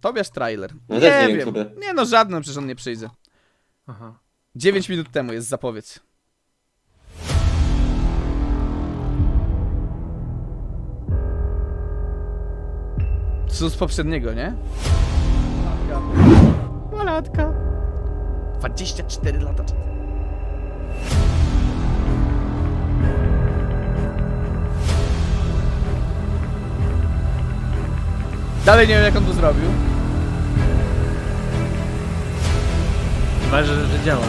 Pobierz trailer. No nie też nie wiem, wiem. który. Nie no, żadnym przecież on nie przyjdzie. Aha. 9 minut temu jest zapowiedź. To są z poprzedniego, nie? Malatka. 24 lata. Dalej nie wiem jak on to zrobił. Ważne, że działa.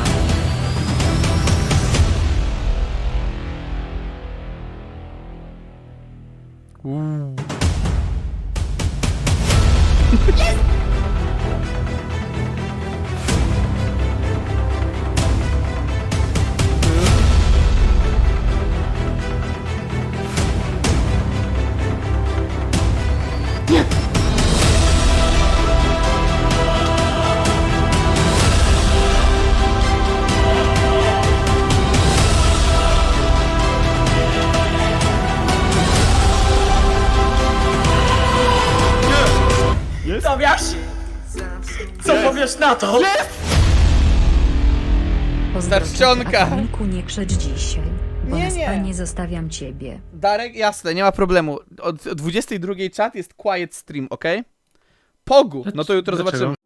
Stawiasz? Co powiesz na to? Starczonka. Kamilku, nie krzycz dzisiaj, bo Nie, na nie. spanie zostawiam ciebie. Darek, jasne, nie ma problemu. Od 22 czat jest quiet stream, ok? Pogu, no to jutro Dlaczego? zobaczymy.